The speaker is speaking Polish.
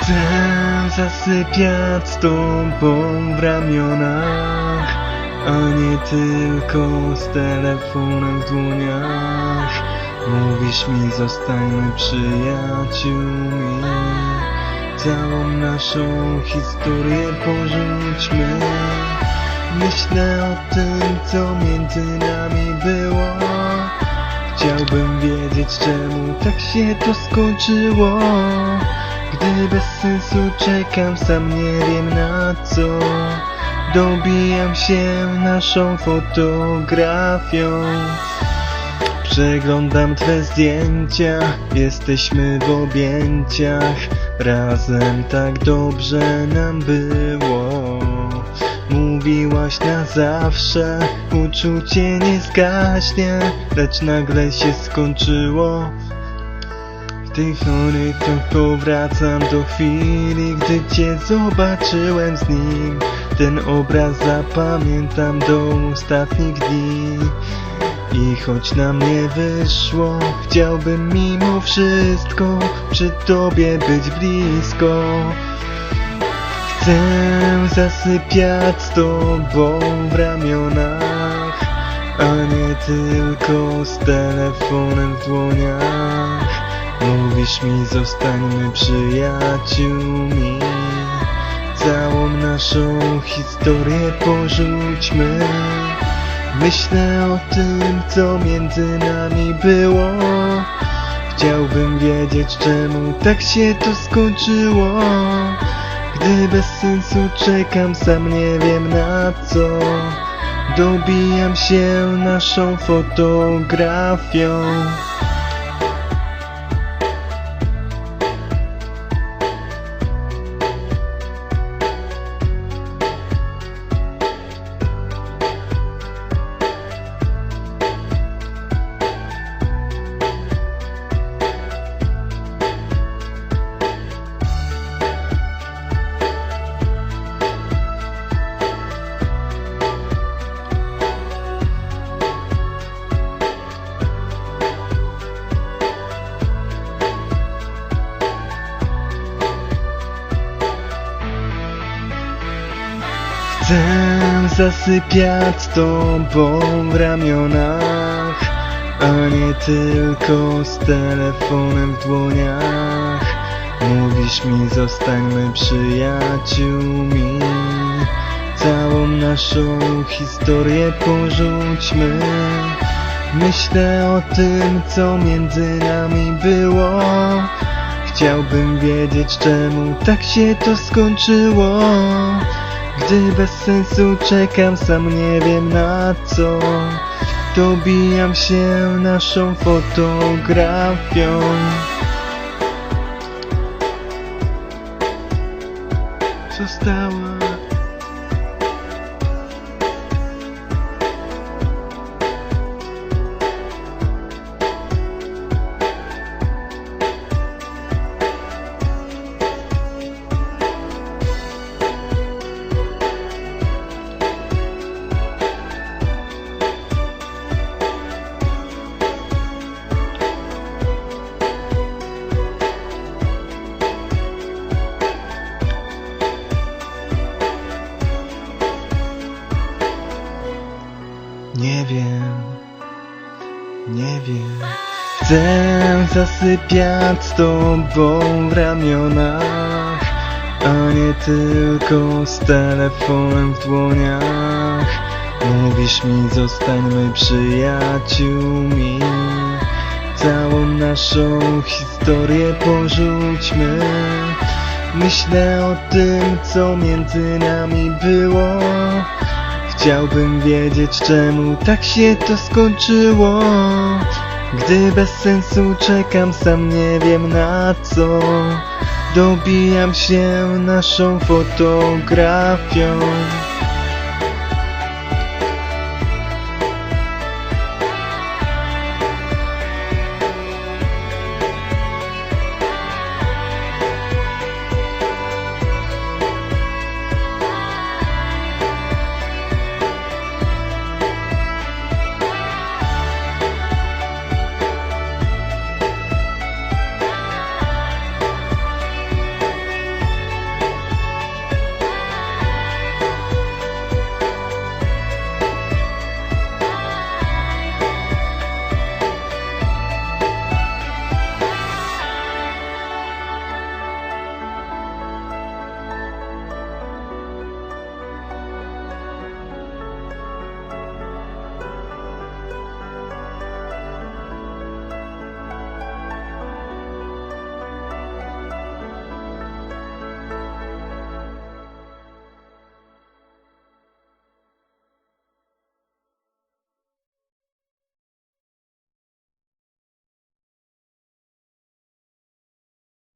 Chcę zasypiać z tobą w ramionach A nie tylko z telefonem w dłoniach. Mówisz mi zostańmy przyjaciółmi Całą naszą historię porzućmy. Myślę o tym co między nami było. Chciałbym wiedzieć czemu tak się to skończyło Gdy bez sensu czekam sam nie wiem na co. Dobijam się naszą fotografią. Przeglądam twe zdjęcia. Jesteśmy w objęciach. Razem tak dobrze nam było. Mówiłaś na zawsze. Uczucie nie zgaśnie Lecz nagle się skończyło Gdy chory to powracam do chwili Gdy cię zobaczyłem z nim Ten obraz zapamiętam do ostatnich dni i choć nam nie wyszło, chciałbym mimo wszystko przy tobie być blisko. Chcę zasypiać z tobą w ramionach, a nie tylko z telefonem w dłoniach. Mówisz mi zostańmy przyjaciółmi, całą naszą historię porzućmy. Myślę o tym, co między nami było. Chciałbym wiedzieć, czemu tak się to skończyło. Gdy bez sensu czekam, sam nie wiem na co. Dobijam się naszą fotografią Chcę zasypiać z tobą w ramionach A nie tylko z telefonem w dłoniach. Mówisz mi zostańmy przyjaciółmi Całą naszą historię porzućmy. Myślę o tym co między nami było. Chciałbym wiedzieć czemu tak się to skończyło gdy bez sensu czekam, sam nie wiem na co. Dobijam się naszą fotografią. Została Nie wiem, nie wiem. Chcę zasypiać z tobą w ramionach A nie tylko z telefonem w dłoniach. Mówisz mi zostańmy przyjaciółmi. Całą naszą historię porzućmy. Myślę o tym co między nami było Chciałbym wiedzieć czemu tak się to skończyło. Gdy bez sensu czekam sam nie wiem na co. Dobijam się naszą fotografią